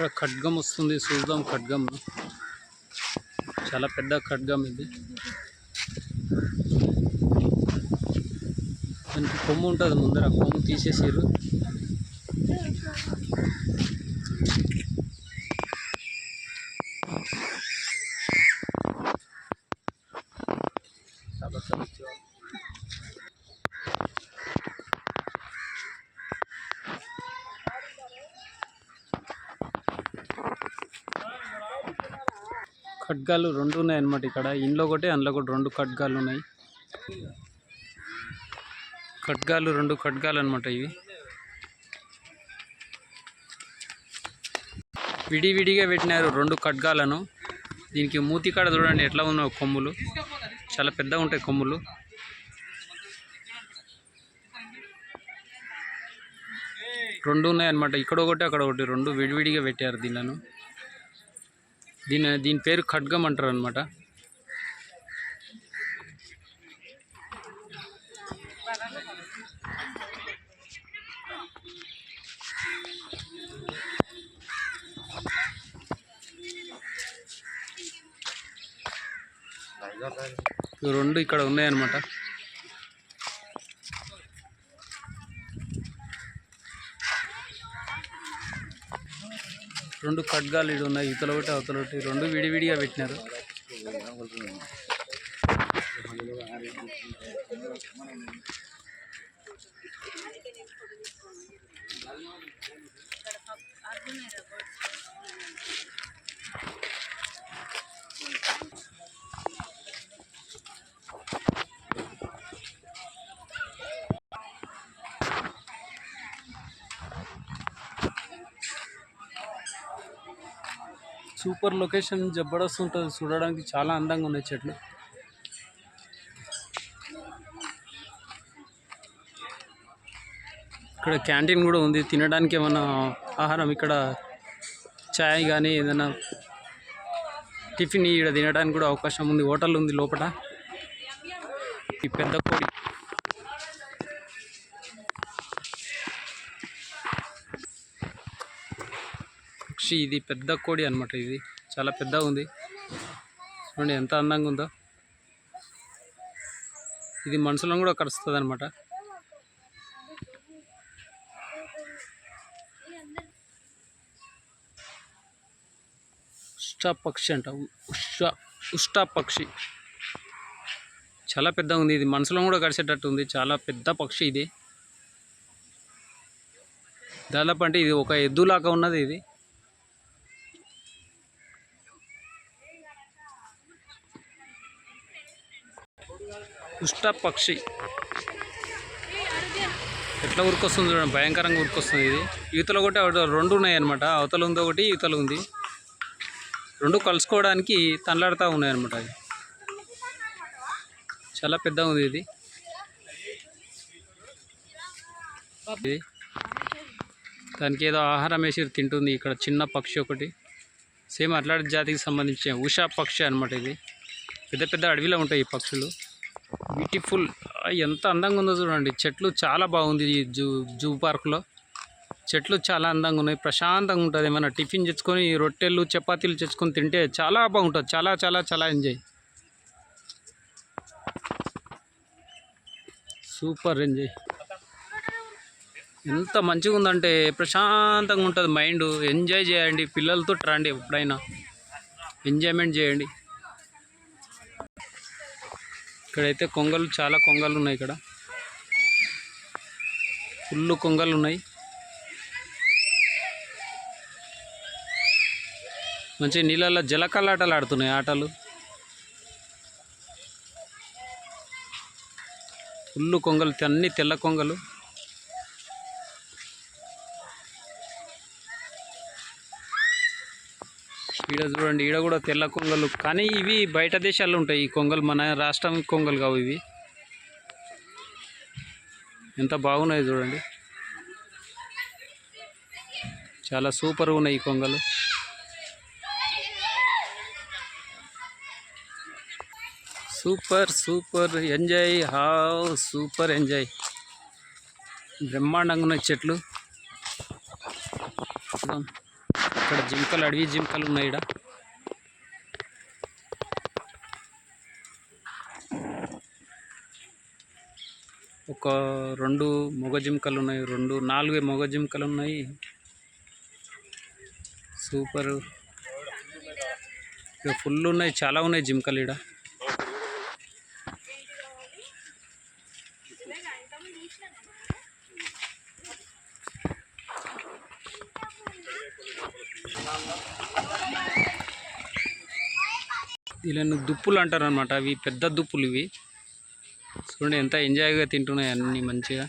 ఇక్కడ ఖడ్గం వస్తుంది చూద్దాం ఖడ్గం. చాలా పెద్ద ఖడ్గం ఇది. దానికి కొమ్ము ఉంటుంది ముందర కొమ్ము తీసేసారు ఖడ్గాలు రెండు ఉన్నాయి అనమాట ఇక్కడ. ఇంట్లో ఒకటి అందులో ఒకటి రెండు ఖడ్గాలు ఉన్నాయి. ఖడ్గాలు రెండు ఖడ్గాలు అనమాట ఇవి. విడివిడిగా పెట్టినారు రెండు ఖడ్గాలను. దీనికి మూతి కాడ చూడండి ఎట్లా ఉన్నాయో కొమ్ములు. చాలా పెద్దగా ఉంటాయి కొమ్ములు. రెండు ఉన్నాయి అన్నమాట ఇక్కడ ఒకటి అక్కడ ఒకటి రెండు విడివిడిగా పెట్టారు దీనిలను. దీని దీని పేరు ఖడ్గం అంటారు అనమాట రెండు ఇక్కడ ఉన్నాయన్నమాట. రెండు ఖడ్గాలు ఇడు ఉన్నాయి ఇతల ఒకటి అవతల ఒకటి రెండు విడివిడిగా పెట్టినారు. సూపర్ లొకేషన్ జబర్దస్త్ ఉంటుంది చూడడానికి చాలా అందంగా ఉన్నాయి చెట్లు. ఇక్కడ క్యాంటీన్ కూడా ఉంది తినడానికి ఏమన్నా ఆహారం ఇక్కడ? చాయ్ కానీ ఏదైనా టిఫిన్ ఇక్కడ తినడానికి కూడా అవకాశం ఉంది హోటల్ ఉంది లోపల ఈ పెద్ద కోడి పక్షి ఇది పెద్ద కోడి అనమాట ఇది. చాలా పెద్దగా ఉంది. చూడండి ఎంత అందంగా ఉందో. ఇది మనుషులను కూడా కరుస్తుంది అనమాట ఉష్ట పక్షి అంట. ఉ- ఉష్ట పక్షి. చాలా పెద్దగా ఉంది. ఇది మనుషులను కూడా కరిచేటట్టు ఉంది. చాలా పెద్ద పక్షి ఇది. దాదాపు అంటే ఇది ఒక ఎద్దులాగా ఉన్నది ఇది. ఉష్ట పక్షి ఎట్లా ఉరికొస్తుంది చూడండి భయంకరంగా ఉరికొస్తుంది ఇది. ఈతలో ఒకటి రెండు ఉన్నాయి అనమాట అవతల ఉంది ఒకటి ఈతలు ఉంది. రెండు కలుసుకోవడానికి తనలాడుతూ ఉన్నాయి అనమాట అది చాలా పెద్దగా ఉంది ఇది. ఇది. దానికి ఏదో ఆహారం వేసి తింటుంది ఇక్కడ చిన్న పక్షి ఒకటి. సేమ్ అట్లాంటి జాతికి సంబంధించిన ఉషా పక్షి అనమాట ఇది. పెద్ద పెద్ద అడవిలో ఉంటాయి ఈ పక్షులు. బ్యూటిఫుల్. ఎంత అందంగా ఉందో చూడండి. చెట్లు చాలా బాగుంది ఈ జూ జూ పార్క్లో. చెట్లు చాలా అందంగా ఉన్నాయి. ప్రశాంతంగా ఉంటుంది. ఏమైనా టిఫిన్ తెచ్చుకొని రొట్టెలు చపాతీలు తెచ్చుకొని తింటే చాలా బాగుంటుంది. చాలా చాలా చాలా ఎంజాయ్. Super enjoy. ఎంత మంచిగా ఉందంటే ప్రశాంతంగా ఉంటుంది మైండ్. ఎంజాయ్ చేయండి. పిల్లలతో రండి ఎప్పుడైనా. ఎంజాయ్మెంట్ చేయండి. ఇక్కడైతే కొంగలు చాలా కొంగలు ఉన్నాయి ఇక్కడ. ఫుల్ కొంగలు ఉన్నాయి. మంచి నీళ్ళల్లో జలకల్లాటలు ఆడుతున్నాయి ఆటలు. ఫుల్ కొంగలు అన్ని తెల్ల కొంగలు. ఈడ చూడండి ఈడ కూడా తెల్ల కొంగలు. కానీ ఇవి బయట దేశాల్లో ఉంటాయి ఈ కొంగలు మన రాష్ట్రం కొంగలు కావు ఇవి. ఎంత బాగున్నాయి చూడండి. చాలా సూపర్గా ఉన్నాయి ఈ కొంగలు. Super super enjoy have super enjoy. బ్రహ్మాండంగా ఉన్నాయి చెట్లు. చూద్దాం. ఇక్కడ జింకలు అడవి జింకలు ఉన్నాయి ఈడ. ఒక రెండు మొగ జింకలు ఉన్నాయి రెండు నాలుగు మొగ జింకలు ఉన్నాయి. సూపర్. ఇక ఫుల్ ఉన్నాయి చాలా ఉన్నాయి జింకలు ఈడ. వీళ్ళని దుప్పులు అంటారు అనమాట అవి పెద్ద దుప్పులు ఇవి. చూడండి ఎంత ఎంజాయ్గా తింటున్నాయి అన్నీ మంచిగా.